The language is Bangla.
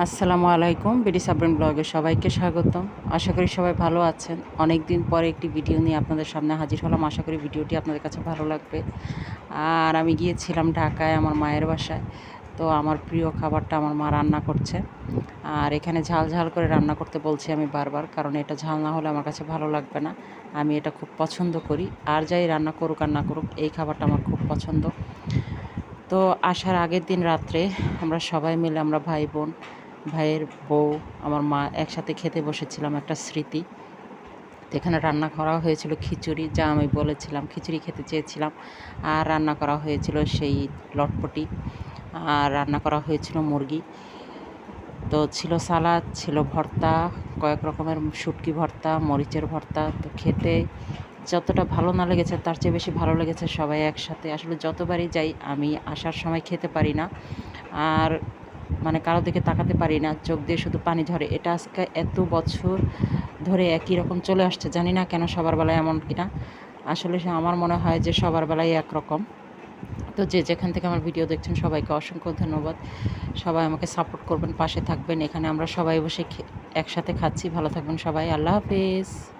আসসালামু আলাইকুম, বিডি সাবরিন ব্লগে সবাইকে স্বাগতম। আশা করি সবাই ভালো আছেন। অনেক দিন পরে একটি ভিডিও নিয়ে আপনাদের সামনে হাজির হলাম। আশা করি ভিডিওটি আপনাদের কাছে ভালো লাগবে। আর আমি গিয়েছিলাম ঢাকায় আমার মায়ের বাসায়। তো আমার প্রিয় খাবারটা আমার মা রান্না করছে। আর এখানে ঝাল ঝাল করে রান্না করতে বলছি আমি বারবার, কারণ এটা ঝাল না হলে আমার কাছে ভালো লাগবে না। আমি এটা খুব পছন্দ করি। আর যাই রান্না করুক আর না করুক, এই খাবারটা আমার খুব পছন্দ। তো আসার আগের দিন রাত্রে আমরা সবাই মিলে, আমরা ভাই বোন ভাইয়ের বউ, আমার মা একসাথে খেতে বসেছিলাম একটা স্মৃতি। এখানে রান্না করা হয়েছিল খিচুড়ি, যা আমি বলেছিলাম, খিচুড়ি খেতে চেয়েছিলাম। আর রান্না করা হয়েছিল সেই লটপটি। আর রান্না করা হয়েছিল মুরগি। তো ছিল সালাদ, ছিল ভর্তা, কয়েক রকমের শুটকি ভর্তা, মরিচের ভর্তা। তো খেতে যতটা ভালো না লেগেছে, তার চেয়ে বেশি ভালো লেগেছে সবাই একসাথে। আসলে যতবারই যাই, আমি আসার সময় খেতে পারি না। আর মানে কারও দিকে তাকাতে পারি না, চোখ দিয়ে শুধু পানি ঝরে। এটা আজকে এত বছর ধরে একই রকম চলে আসছে, জানি না কেন সবার বেলায় এমন কিনা। আসলে আমার মনে হয় যে সবার বেলায় একরকম। তো যে যেখান থেকে আমার ভিডিও দেখছেন, সবাইকে অসংখ্য ধন্যবাদ। সবাই আমাকে সাপোর্ট করবেন, পাশে থাকবেন। এখানে আমরা সবাই বসে একসাথে খাচ্ছি। ভালো থাকবেন সবাই। আল্লাহ হাফেজ।